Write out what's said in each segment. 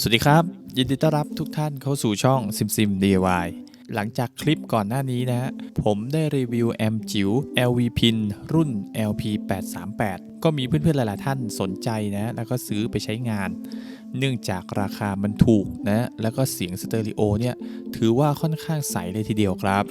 สวัสดีครับ ยินดีต้อนรับทุกท่านเข้าสู่ช่อง SimSim DIY หลังจากคลิปก่อนหน้านี้นะฮะผมได้รีวิวแอมจิ๋ว LV Pin รุ่น LP 838ก็มีเพื่อนๆหลายๆท่านสนใจนะแล้วก็ซื้อไปใช้งาน เนื่องจากราคามันถูกนะแล้วก็เสียงสเตอริโอเนี่ยถือว่าค่อนข้างใสเลยทีเดียวครับ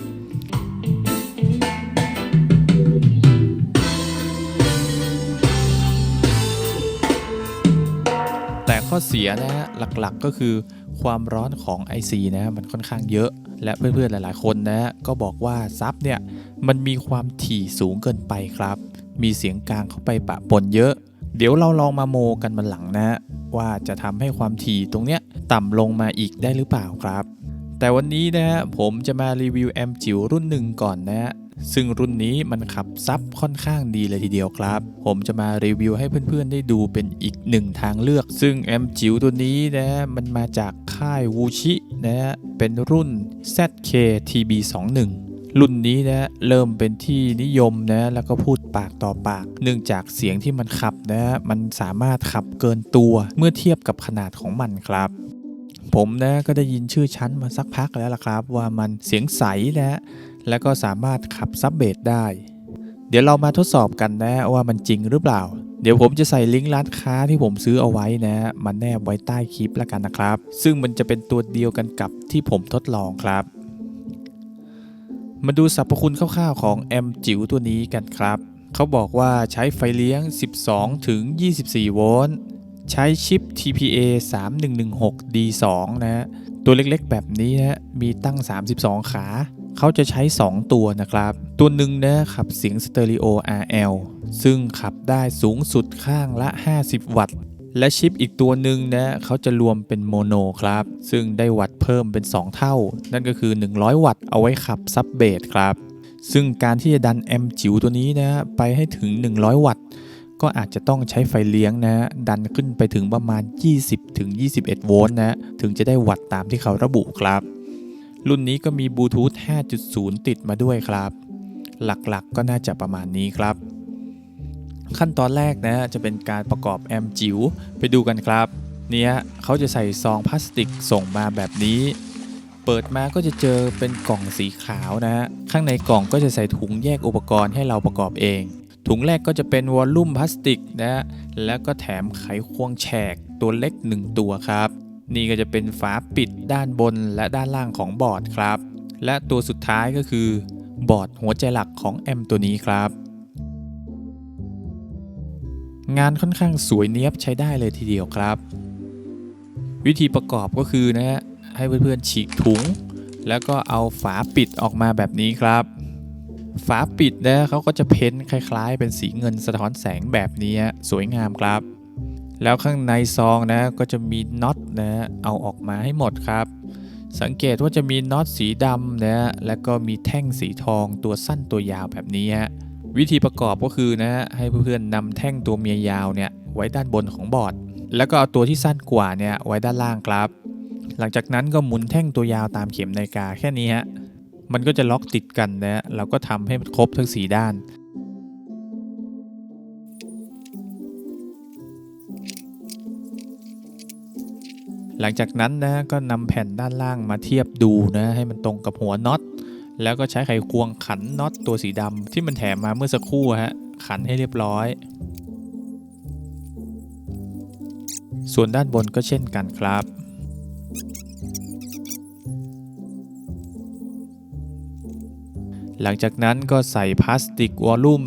ข้อเสียนะฮะหลักๆก็คือความร้อนของ IC นะฮะมันค่อนข้างเยอะ และเพื่อนๆหลายๆคนนะฮะก็บอกว่าซับเนี่ยมันมีความถี่สูงเกินไปครับ มีเสียงกลางเข้าไปปะปนเยอะ เดี๋ยวเราลองมาโมกันมันหลังนะฮะว่าจะทำให้ความถี่ตรงเนี้ยต่ำลงมาอีกได้หรือเปล่าครับ แต่วันนี้นะฮะผมจะมารีวิวแอมจิ๋วรุ่นหนึ่งก่อนนะฮะ ซึ่งรุ่นนี้มันขับซับค่อนข้างดีเลยทีเดียวครับ ผมจะมารีวิวให้เพื่อนๆ ได้ดูเป็นอีกหนึ่งทางเลือก ซึ่งแอมจิ๋วตัวนี้นะมันมาจากค่ายวูชินะฮะเป็นรุ่น ZK TB21 รุ่นนี้นะเริ่มเป็นที่นิยมนะแล้วก็พูดปากต่อปาก เนื่องจากเสียงที่มันขับนะมันสามารถขับเกินตัวเมื่อเทียบกับขนาดของมันครับผมนะก็ได้ยินชื่อชั้นมาสักพักแล้วล่ะครับ ว่ามันเสียงใสนะ แล้วก็สามารถขับซับเบสได้ เดี๋ยวเรามาทดสอบกันนะว่ามันจริงหรือเปล่า เดี๋ยวผมจะใส่ลิงก์ร้านค้าที่ผมซื้อเอาไว้นะมาแนบไว้ใต้คลิปแล้วกันนะครับ ซึ่งมันจะเป็นตัวเดียวกันกับที่ผมทดลองครับ มาดูสรรพคุณคร่าวๆของแอมจิ๋วตัวนี้กันครับเขาบอกว่าใช้ไฟเลี้ยง 12 ถึง 24 โวลต์ใช้ชิป TPA 3116 D2 นะฮะ ตัวเล็กๆแบบนี้นะมีตั้ง 32 ขา เขาจะใช้ 2 ตัวนะครับ ตัวหนึ่งนะขับเสียงสเตอริโอ RL ซึ่งขับได้สูงสุดข้างละ 50 วัตต์ และชิปอีกตัวหนึ่งนะเขาจะรวมเป็นโมโนครับ ซึ่งได้วัตต์เพิ่มเป็น 2 เท่า นั่นก็คือ 100 วัตต์เอาไว้ขับซับเบสครับ ซึ่งการที่จะดันแอมจิ๋วตัวนี้นะไปให้ถึง 100 วัตต์ก็อาจจะต้องใช้ไฟเลี้ยงนะ ดันขึ้นไปถึงประมาณ 20ถึง21 โวลต์นะ ถึงจะได้วัตต์ตามที่เขาระบุครับ รุ่นนี้ก็มีบลูทูธ 5.0 ติดมาด้วยครับ หลักๆก็น่าจะประมาณนี้ครับ ขั้นตอนแรกนะจะเป็นการประกอบแอมจิ๋วไปดูกันครับ เนี่ยเขาจะใส่ซองพลาสติกส่งมาแบบนี้ เปิดมาก็จะเจอเป็นกล่องสีขาวนะฮะข้างในกล่องก็จะใส่ถุงแยกอุปกรณ์ให้เราประกอบเอง ถุงแรกก็จะเป็นวอลลุ่มพลาสติกนะฮะแล้วก็แถมไขควงแฉกตัวเล็ก 1 ตัวครับ นี่ก็จะเป็นฝาปิดด้านบนและด้านล่างของบอร์ดครับ และตัวสุดท้ายก็คือบอร์ดหัวใจหลักของแอมตัวนี้ครับ งานค่อนข้างสวยเนียบใช้ได้เลยทีเดียวครับ วิธีประกอบก็คือนะฮะให้เพื่อนๆฉีกถุง แล้วก็เอาฝาปิดออกมาแบบนี้ครับ ฝาปิดนะเขาก็จะเพ้นท์คล้าย ๆ เป็นสีเงินสะท้อนแสงแบบนี้สวยงามครับ แล้วข้างในซองนะก็จะมีน็อตนะเอาออกมาให้หมดครับ สังเกตว่าจะมีน็อตสีดำนะแล้วก็มีแท่งสีทองตัวสั้นตัวยาวแบบนี้ฮะวิธีประกอบก็คือนะให้เพื่อนๆนำแท่งตัวเมียยาวเนี่ยไว้ด้านบนของบอร์ด แล้วก็เอาตัวที่สั้นกว่าเนี่ยไว้ด้านล่างครับ หลังจากนั้นก็หมุนแท่งตัวยาวตามเข็มนาฬิกาแค่นี้ฮะมันก็จะล็อกติดกันนะเราก็ทำให้มันครบทั้ง 4 ด้าน หลังจากนั้นนะก็นำแผ่นด้านล่างมาเทียบดูนะให้มันตรงกับหัวน็อตแล้วก็ใช้ไขควงขันน็อตตัวสีดำที่มันแถมมาเมื่อสักครู่ฮะขันให้เรียบร้อย ส่วนด้านบนก็เช่นกันครับ หลังจากนั้นก็ใส่พลาสติกวอลลุ่ม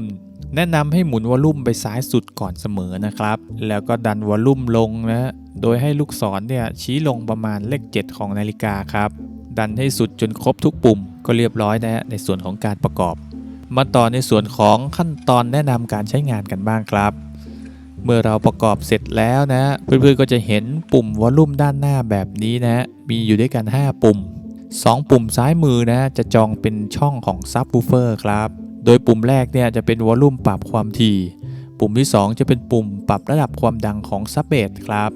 แนะนำให้หมุนวอลลุ่มไปซ้ายสุดก่อนเสมอนะครับ แล้วก็ดันวอลลุ่มลงนะ โดยให้ลูกศรเนี่ยชี้ลงประมาณเลข 7 ของนาฬิกาครับ ดันให้สุดจนครบทุกปุ่มก็เรียบร้อยนะฮะในส่วนของการประกอบ มาต่อในส่วนของขั้นตอนแนะนำการใช้งานกันบ้างครับ เมื่อเราประกอบเสร็จแล้วนะเพื่อนๆก็จะเห็นปุ่มวอลลุ่มด้านหน้าแบบนี้นะมีอยู่ด้วยกัน 5 ปุ่ม 2 ปุ่มซ้ายมือนะจะจองเป็นช่องของซับ w ูเฟอร์ครับโดยปุ่มแรกเนี่ยจะเป็นวอลลุ่มปรับความถี่ ปุ่มที่ 2 จะเป็นปุ่มปรับระดับความดังของซับเบสครับ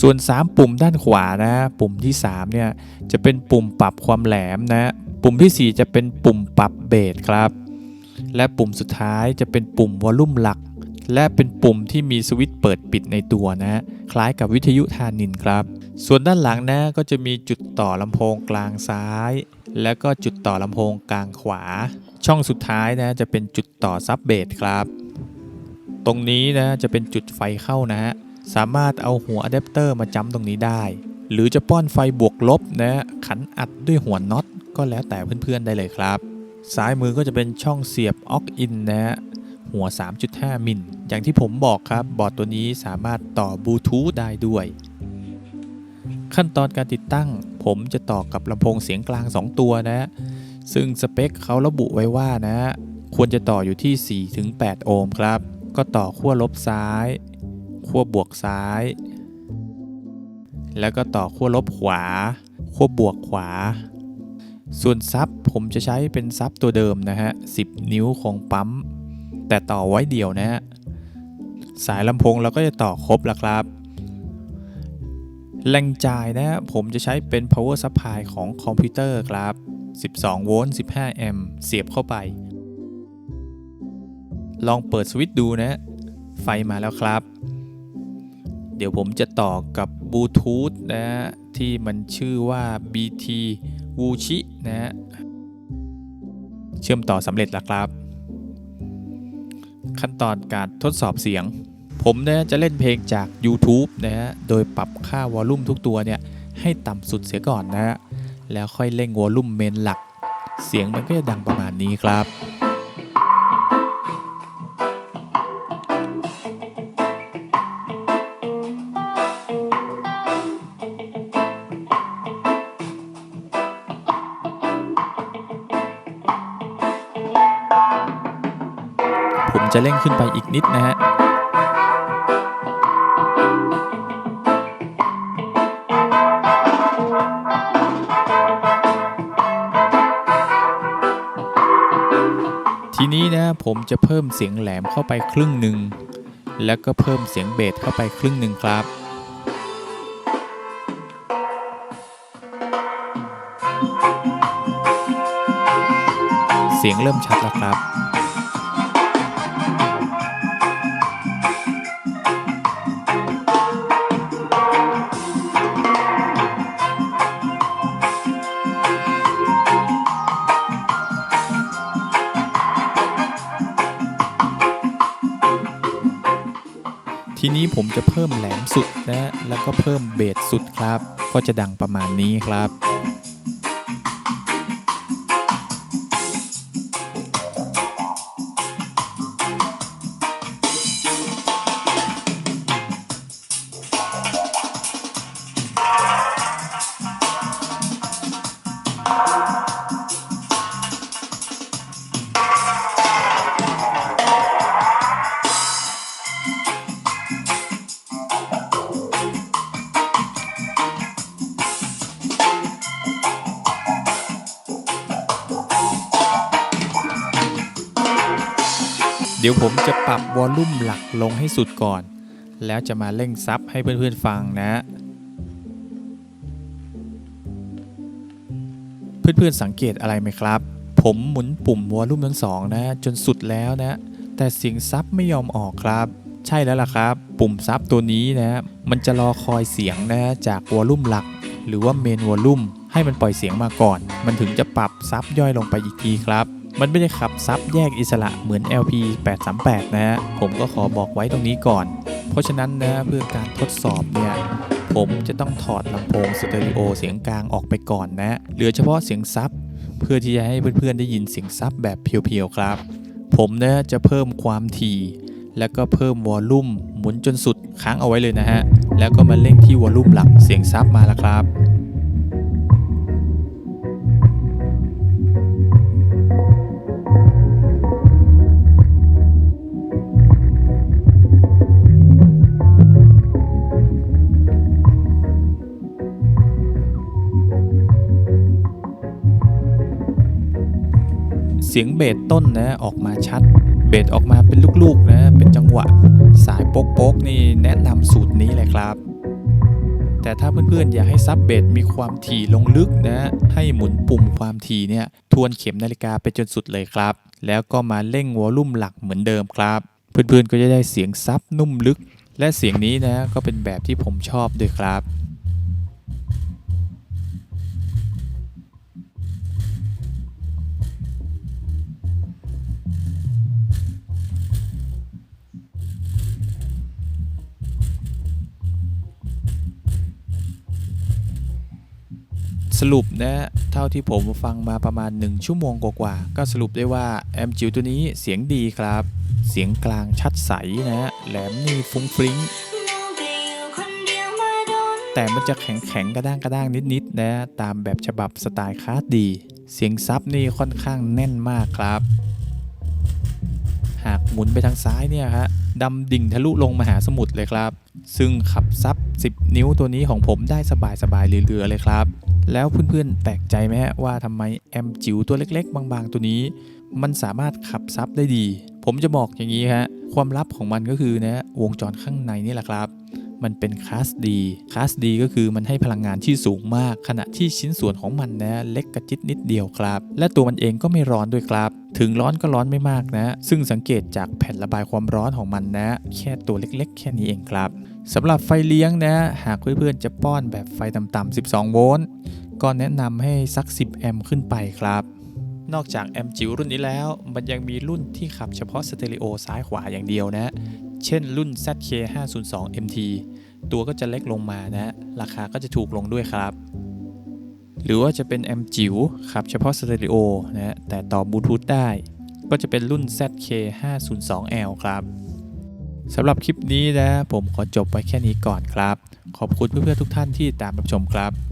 ส่วน 3 ปุ่มด้านขวานะ ปุ่มที่3เนี่ยจะเป็นปุ่มปรับความแหลมนะ ปุ่มทีสี่ 4 จะเป็นปุ่มปรับเบสครับ และปุ่มสุดท้ายจะเป็นปุ่มวอลลุ่มหลัก และเป็นปุ่มที่มีสวิตช์เปิดปิดในตัวนะ คล้ายกับวิทยุทานินครับ ส่วนด้านหลังนะก็จะมีจุดต่อลำโพงกลางซ้าย และก็จุดต่อลำโพงกลางขวา ช่องสุดท้ายนะจะเป็นจุดต่อซับเบสครับ ตรงนี้นะจะเป็นจุดไฟเข้านะฮะ สามารถเอาหัวอะแดปเตอร์มาจ้ำตรงนี้ได้ หรือจะป้อนไฟบวกลบนะขันอัดด้วยหัวน็อตก็แล้วแต่เพื่อนๆได้เลยครับ ซ้ายมือก็จะเป็นช่องเสียบออกอินนะฮะหัว 3.5 มิล อย่างที่ผมบอกครับ บอร์ดตัวนี้สามารถต่อบลูทูธได้ด้วย ขั้นตอนการติดตั้ง ผมจะต่อกับลำโพงเสียงกลาง 2 ตัวนะ ซึ่งสเปคเขาระบุไว้ว่านะ ควรจะต่ออยู่ที่ 4-8 โอห์มครับ ก็ต่อขั้วลบซ้าย ขั้วบวกซ้าย แล้วก็ต่อขั้วลบขวาขั้วบวกขวา ส่วนซับผมจะใช้เป็นซับตัวเดิมนะฮะ 10 นิ้วของปั๊ม แต่ต่อไว้เดี่ยวนะฮะ สายลำโพงเราก็จะต่อครบแล้วครับแรงจ่ายนะฮะผมจะใช้เป็น power supply ของคอมพิวเตอร์ครับ 12 โวลต์ 15 แอมป์ เสียบเข้าไป ลองเปิดสวิตช์ดูนะ ไฟมาแล้วครับ ดี๋ยวผมจะต่อกับบลูทูธนะฮะที่มันชื่อว่า BT w u c h i นะฮะเชื่อมต่อสำเร็จแล้วครับ ขั้นตอนการทดสอบเสียง ผมนะจะเล่นเพลงจาก YouTube นะฮะโดยปรับค่าวอลลุ่มทุกตัวเนี่ยให้ต่ำสุดเสียก่อนนะฮะแล้วค่อยเร่งวอลลุ่มเมนหลัก เสียงมันก็จะดังประมาณนี้ครับ จะเร่งขึ้นไปอีกนิดนะฮะทีนี้นะผมจะเพิ่มเสียงแหลมเข้าไปครึ่งหนึ่งแล้วก็เพิ่มเสียงเบสเข้าไปครึ่งหนึ่งครับเสียงเริ่มชัดแล้วครับ ทีนี้ผมจะเพิ่มแหลมสุดนะแล้วก็เพิ่มเบสสุดครับ ก็จะดังประมาณนี้ครับ เดี๋ยวผมจะปรับวอลลุ่มหลักลงให้สุดก่อน แล้วจะมาเร่งซับให้เพื่อนๆฟังนะ เพื่อนๆสังเกตอะไรไหมครับ ผมหมุนปุ่มวอลลุ่มทั้งสองนะ จนสุดแล้วนะ แต่เสียงซับไม่ยอมออกครับ ใช่แล้วล่ะครับ ปุ่มซับตัวนี้นะ มันจะรอคอยเสียงนะจากวอลลุ่มหลัก หรือว่าเมนวอลลุ่มให้มันปล่อยเสียงมาก่อน มันถึงจะปรับซับย่อยลงไปอีกทีครับ มันไม่ได้ขับซับแยกอิสระเหมือน LP 838 นะฮะ ผมก็ขอบอกไว้ตรงนี้ก่อน เพราะฉะนั้นนะเพื่อการทดสอบเนี่ย ผมจะต้องถอดลำโพงสเตอริโอเสียงกลางออกไปก่อนนะ เหลือเฉพาะเสียงซับ เพื่อที่จะให้เพื่อนๆได้ยินเสียงซับแบบเพียวๆครับ ผมนะจะเพิ่มความถี่ แล้วก็เพิ่มวอลลุ่มหมุนจนสุดค้างเอาไว้เลยนะฮะ แล้วก็มาเร่งที่วอลลุ่มหลักเสียงซับมาแล้วครับ เสียงเบสต้นนะออกมาชัด เบสออกมาเป็นลูกๆนะเป็นจังหวะ สายโป๊กๆนี่แนะนำสูตรนี้เลยครับ แต่ถ้าเพื่อนๆ อยากให้ซับเบสมีความถี่ลงลึกนะให้หมุนปุ่มความถี่เนี่ยทวนเข็มนาฬิกาไปจนสุดเลยครับ แล้วก็มาเร่งวอลลุ่มหลักเหมือนเดิมครับ เพื่อนๆก็จะได้เสียงซับนุ่มลึก และเสียงนี้นะก็เป็นแบบที่ผมชอบด้วยครับ สรุปนะเท่าที่ผมฟังมาประมาณ 1 ชั่วโมงกว่าๆก็สรุปได้ว่าแอมจิ๋วตัวนี้เสียงดีครับ เสียงกลางชัดใสนะ แหลมนี่ฟุ้งฟริ้งแต่มันจะแข็งแข็งๆกระด้างกระด้างนิดๆนะตามแบบฉบับสไตล์คลาสดี เสียงซับนี่ค่อนข้างแน่นมากครับ หากหมุนไปทางซ้ายเนี่ยฮะ ดำดิ่งทะลุลงมหาสมุทรเลยครับ ซึ่งขับซับ 10 นิ้วตัวนี้ของผมได้สบายๆเรือๆเลยครับ แล้วเพื่อนๆแปลกใจไหมฮะว่าทำไมแอมจิ๋วตัวเล็ก ๆ บางๆ ตัวนี้ มันสามารถขับซับได้ดี ผมจะบอกอย่างนี้ฮะความลับของมันก็คือนะวงจรข้างในนี่แหละครับ มันเป็นคลาสดีคลาสดีก็คือมันให้พลังงานที่สูงมาก ขณะที่ชิ้นส่วนของมันนะเล็กกระจิตนิดเดียวครับ และตัวมันเองก็ไม่ร้อนด้วยครับ ถึงร้อนก็ร้อนไม่มากนะ ซึ่งสังเกตจากแผ่นระบายความร้อนของมันนะ แค่ตัวเล็กๆ แค่นี้เองครับสำหรับไฟเลี้ยงนะ หากเพื่อนๆจะป้อนแบบไฟต่ำๆ12 โวลต์ก็แนะนำให้สัก 10 แอมป์ขึ้นไปครับ นอกจากแอมจิ๋วรุ่นนี้แล้ว มันยังมีรุ่นที่ขับเฉพาะสเตอริโอซ้ายขวาอย่างเดียวนะ เช่นรุ่น ZK502MT ตัวก็จะเล็กลงมานะ ราคาก็จะถูกลงด้วยครับ หรือว่าจะเป็นแอมจิ๋วขับเฉพาะสเตอริโอนะแต่ต่อบลูทูธได้ ก็จะเป็นรุ่น ZK502L ครับสำหรับคลิปนี้นะ ผมขอจบไว้แค่นี้ก่อนครับ ขอบคุณเพื่อนๆทุกท่านที่ตามรับชมครับ